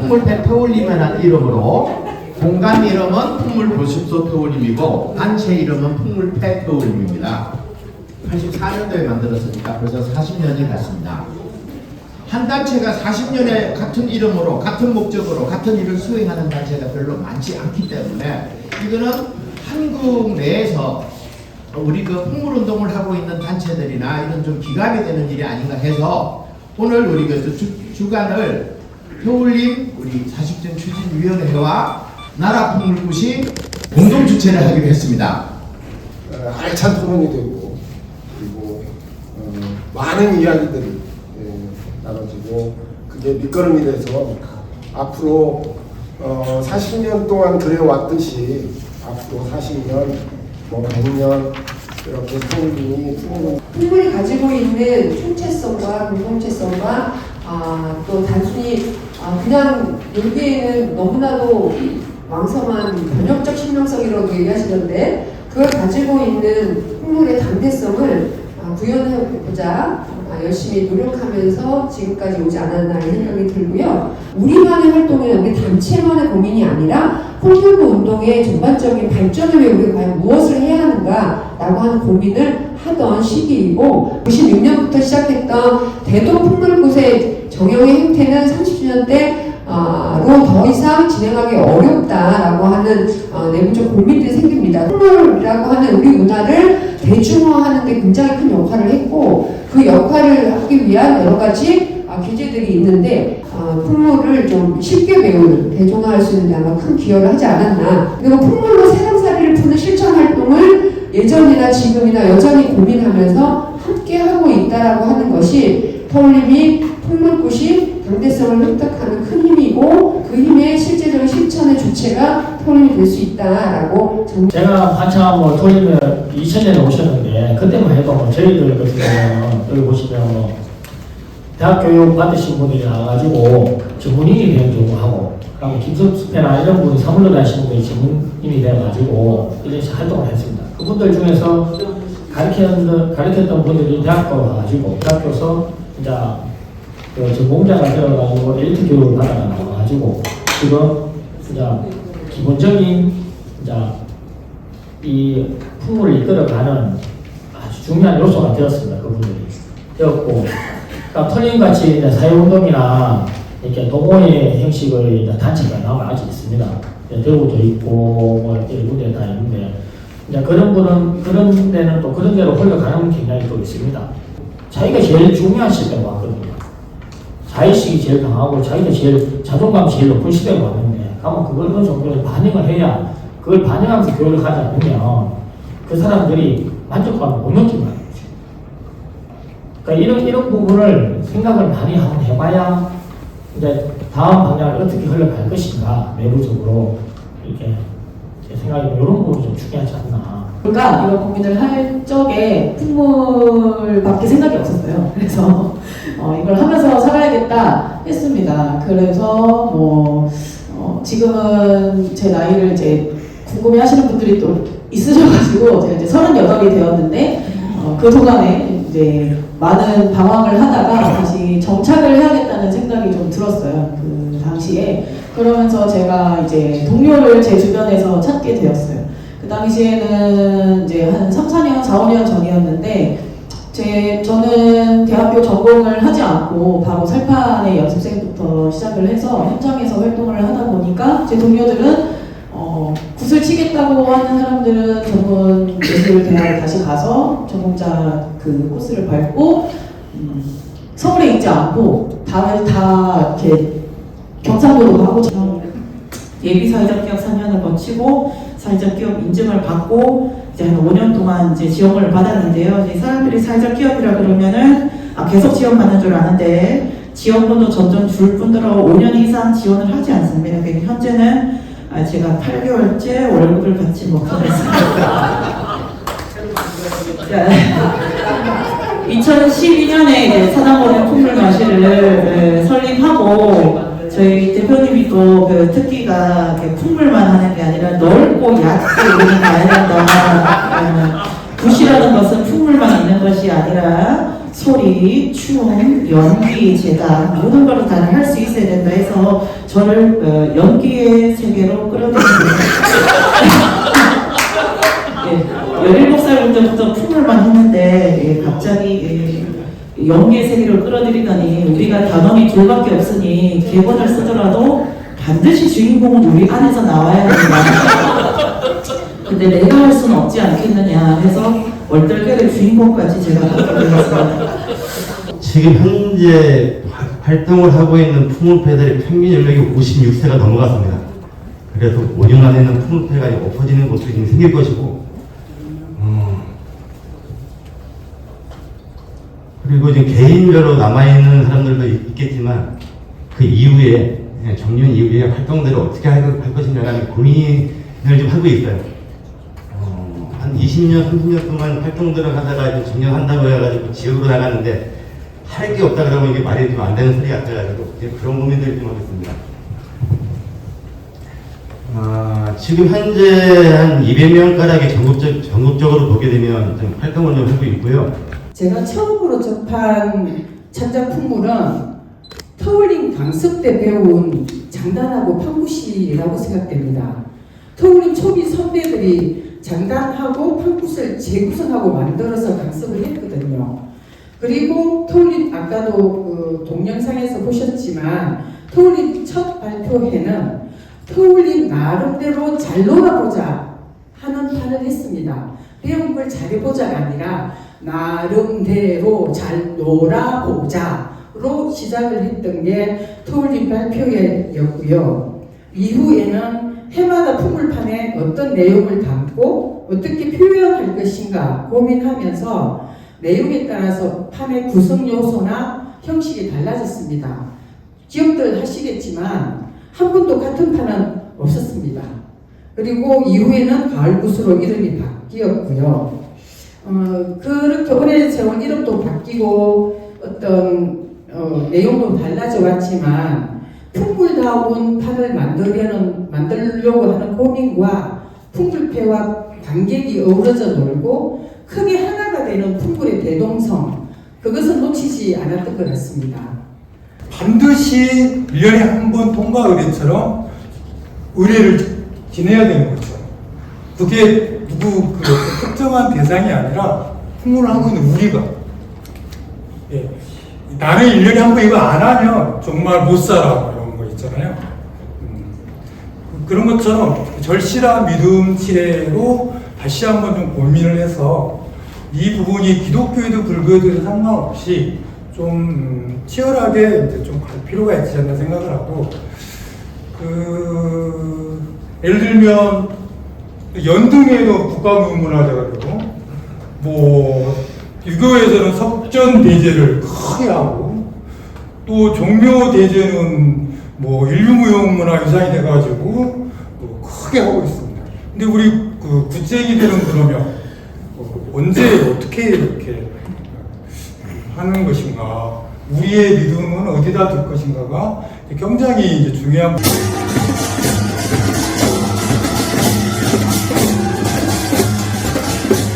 풍물패 터울림이라는 이름으로 공간 이름은 풍물보습소 터울림이고 단체 이름은 풍물패 터울림입니다. 84년도에 만들었으니까 벌써 40년이 갔습니다. 한 단체가 40년에 같은 이름으로 같은 목적으로 같은 일을 수행하는 단체가 별로 많지 않기 때문에 이거는 한국 내에서 우리 그 풍물운동을 하고 있는 단체들이나 이런 좀 기감이 되는 일이 아닌가 해서 오늘 우리 그 주, 주간을 효울림 우리 40전 추진위원회와 나라풍물굿이 공동 주최를 하기로 했습니다. 어, 알찬 토론이 되고 그리고 어, 많은 이야기들이 예, 나눠지고 그게 밑거름이 돼서 앞으로 어, 40년 동안 그래왔듯이 앞으로 40년 뭐 100년 이렇게 서울이 풍물 풍물이 가지고 있는 총체성과 공동체성과 아, 또 단순히 아, 그냥 여기에는 너무나도 왕성한 번역적 신명성이라고 얘기하시던데 그걸 가지고 있는 풍물의 당대성을 아, 구현해보자 아, 열심히 노력하면서 지금까지 오지 않았나 하는 생각이 들고요. 우리만의 활동이 우리 단체만의 고민이 아니라 폴리오 운동의 전반적인 발전을 위해 우리가 과연 무엇을 해야 하는가라고 하는 고민을 하던 시기이고 96년부터 시작했던 대동 풍물굿의 정형의 형태는 30주년 때로 더 이상 진행하기 어렵다라고 하는 어, 내부적 고민들이 생깁니다. 풍물이라고 하는 우리 문화를 대중화하는 데 굉장히 큰 역할을 했고 그 역할을 하기 위한 여러 가지 아, 규제들이 있는데 아, 풍물을 좀 쉽게 배우는 대중화할 수 있는 데 아마 큰 기여를 하지 않았나 그리고 풍물로 세상살이를 푸는 실천 활동을 예전이나 지금이나 여전히 고민하면서 함께 하고 있다라고 하는 것이 터울림이 풍물굿이 당대성을 획득하는 큰 힘이고 그 힘의 실제적인 실천의 주체가 터울림이 될 수 있다라고 정 한참 뭐 돌리면 2000년에 오셨는데 그때만 해도 뭐 저희들 같은 경우는 여기 보시면 뭐 대학 교육 받으신 분들이 나와가지고 전문인이 되는 경우 하고 그리고 김석수패나 이런 분이 사물로 다니시는 분이 전문인이 돼가지고 이런 식으로 활동을 했습니다. 그분들 중에서 가르쳤던, 가르쳤던 분들이 대학교 가가지고 대학교에서 이제 그 전공자가 되어가지고 엘리트 교육을 받아가 나와가지고 지금 이제 기본적인 이제 이 풍물을 이끌어가는 아주 중요한 요소가 되었습니다. 그분들이 되었고, 그러니까 털림 같이 이제 사회운동이나 이렇게 동호회 형식의 단체가 나와 아직 있습니다. 이제 대구도 있고 뭐 이런 군데 다 있는데 이제 그런 분은 그런 데는 또 그런 데로 흘러가는 경향이 또 있습니다. 자기가 제일 중요한 시대가 왔거든요. 자의식이 제일 강하고 자기가 제일 자존감이 제일 높은 시대가 왔는데 아마 그걸 어느 정도 반영을 해야 그걸 반영하면서 교육을 하지 않으면 그 사람들이 만족감을 못 느낀다는 거죠. 그러니까 이런 이런 부분을 생각을 많이 한번 해봐야 이제 다음 방향을 어떻게 흘러갈 것인가 내부적으로 이렇게 제 생각에 이런 부분이 좀 중요하지 않나. 우리가 이런 고민을 할 적에 풍물밖에 생각이 없었어요. 그래서 어, 이걸 하면서 살아야겠다 했습니다. 그래서 뭐 어, 지금은 제 나이를 이제 궁금해 하시는 분들이 또 있으셔가지고 제가 이제 38이 되었는데 어, 그 동안에 이제 많은 방황을 하다가 다시 정착을 해야겠다는 생각이 좀 들었어요. 그 당시에 그러면서 제가 이제 동료를 제 주변에서 찾게 되었어요. 그 당시에는 이제 한 3, 4년, 4, 5년 전이었는데 제 저는 대학교 전공을 하지 않고 바로 살판의 연습생부터 시작을 해서 현장에서 활동을 하다 보니까 제 동료들은 어, 굿을 치겠다고 하는 사람들은 전문 예술 대학을 다시 가서 전공자 그 코스를 밟고 음, 서울에 있지 않고 다, 다 이렇게 경상도로 가고 예비 사회적 기업 3년을 거치고 사회적 기업 인증을 받고 이제 한 5년 동안 이제 지원을 받았는데요. 이제 사람들이 사회적 기업이라 그러면은 아, 계속 지원 받는 줄 아는데 지원금도 점점 줄 뿐더러 5년 이상 지원을 하지 않습니다. 그러니까 현재는 아, 제가 8개월째 월급을 받지 못하겠습니다. 2012년에 사당원의 풍물 마시를 설립하고 저희 대표님이 또 그 특기가 풍물만 하는 게 아니라 넓고 얕게 우리는 가야 된다. 어, 굿이라는 것은 풍물만 있는 것이 아니라 소리, 춤, 연기, 제가 모든 걸 다 할 수 있어야 된다 해서 저를 어, 연기의 세계로 끌어들이는 예, 17살부터 풍물만 했는데 예, 갑자기 예, 연기의 세계로 끌어들이더니 우리가 단원이 둘밖에 없으니 개본을 쓰더라도 반드시 주인공은 우리 안에서 나와야 된다. 근데 내가 할 수는 없지 않겠느냐 해서 월떨결의 주인공까지 제가 되었습니다. 지금 현재 화- 활동을 하고 있는 풍물패들의 평균 연령이 56세가 넘어갔습니다. 그래서 5년 안에는 풍물패가 엎어지는 것들이 좀 생길 것이고, 어, 그리고 지금 개인별로 남아있는 사람들도 있- 있겠지만, 그 이후에, 예, 정년 이후에 활동들을 어떻게 할, 할 것이냐라는 고민을 좀 하고 있어요. 어, 한 20년, 30년 동안 활동들을 하다가 이제 정년한다고 해가지고 지역으로 나가는데 할 게 없다 그러면 이게 말이 좀 안 되는 소리 같아가지고 그런 고민들을 좀 하고 있습니다. 아, 지금 현재 한 200명 가량의 전국적, 전국적으로 보게 되면 좀 활동을 좀 하고 있고요. 제가 처음으로 접한 창작 풍물은 터울림 강습 때 배운 장단하고 판굿이라고 생각됩니다. 터울림 초기 선배들이 장단하고 판굿을 재구성하고 만들어서 강습을 했거든요. 그리고 터울림 아까도 그 동영상에서 보셨지만 터울림 첫 발표회는 터울림 나름대로 잘 놀아보자 하는 판을 했습니다. 배운 걸 잘해보자가 아니라 나름대로 잘 놀아보자로 시작을 했던 게 터울림 발표회였고요. 이후에는 해마다 풍물판에 어떤 내용을 담고 어떻게 표현할 것인가 고민하면서 내용에 따라서 판의 구성 요소나 형식이 달라졌습니다. 기억들 하시겠지만 한 번도 같은 판은 없었습니다. 그리고 이후에는 가을구스로 이름이 바뀌었고요. 어, 그렇게 오래 세월 이름도 바뀌고 어떤 어, 내용도 달라져 왔지만 풍물다운 판을 만들려는 만들려고 하는 고민과 풍물패와 관객이 어우러져 놀고 크게 하나가 되는 풍물의 대동성 그것은 놓치지 않았던 것 같습니다. 반드시 1년에 한 번 통과 의례처럼 의례를 지내야 되는 거죠. 그게 누구 그 특정한 대상이 아니라 풍문을 하고 있는 우리가. 예. 나는 1년에 한 번 이거 안 하면 정말 못 살아. 뭐 이런 거 있잖아요. 음. 그런 것처럼 절실한 믿음 치레로 다시 한번 좀 고민을 해서 이 부분이 기독교에도 불교에도 상관없이 좀 음, 치열하게 이제 좀 갈 필요가 있지 않나 생각을 하고 그 예를 들면 연등에도 국가문문화재가 되고 뭐 유교에서는 석전 대제를 크게 하고 또 종묘 대제는 뭐 인류무형문화 유산이 돼가지고 뭐 크게 하고 있습니다. 근데 우리 그 국제기들은 그러면 어, 언제 어떻게 이렇게 하는 것인가, 우리의 믿음은 어디다 둘 것인가가 굉장히 이제 중요한.